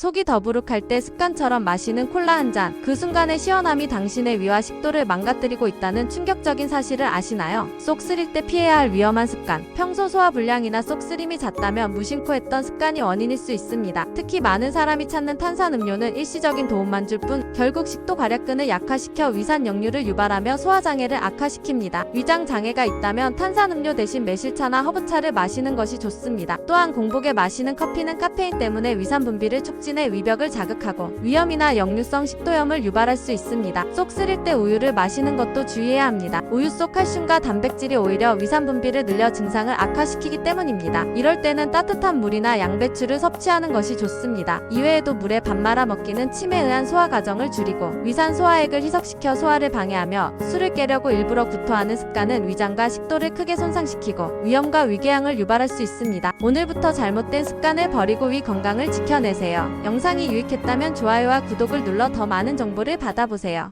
속이 더부룩할 때 습관처럼 마시는 콜라 한 잔. 그 순간의 시원함이 당신의 위와 식도를 망가뜨리고 있다는 충격적인 사실을 아시나요? 쏙 쓰릴 때 피해야 할 위험한 습관. 평소 소화 불량이나 쏙 쓰림이 잦다면 무심코 했던 습관이 원인일 수 있습니다. 특히 많은 사람이 찾는 탄산 음료는 일시적인 도움만 줄 뿐 결국 식도 괄약근을 약화시켜 위산 역류를 유발하며 소화 장애를 악화시킵니다. 위장 장애가 있다면 탄산 음료 대신 매실차나 허브차를 마시는 것이 좋습니다. 또한 공복에 마시는 커피는 카페인 때문에 위산 분비를 촉진 해 위벽을 자극하고 위염이나 역류성 식도염을 유발할 수 있습니다. 쏙 쓰릴 때 우유를 마시는 것도 주의해야 합니다. 우유 속 칼슘과 단백질이 오히려 위산 분비를 늘려 증상을 악화시키기 때문입니다. 이럴 때는 따뜻한 물이나 양배추를 섭취하는 것이 좋습니다. 이외에도 물에 밥 말아 먹기는 침에 의한 소화 과정을 줄이고 위산 소화액을 희석시켜 소화를 방해하며 술을 깨려고 일부러 구토하는 습관은 위장과 식도를 크게 손상시키고 위염과 위궤양을 유발할 수 있습니다. 오늘부터 잘못된 습관을 버리고 위 건강을 지켜내세요. 영상이 유익했다면 좋아요와 구독을 눌러 더 많은 정보를 받아보세요.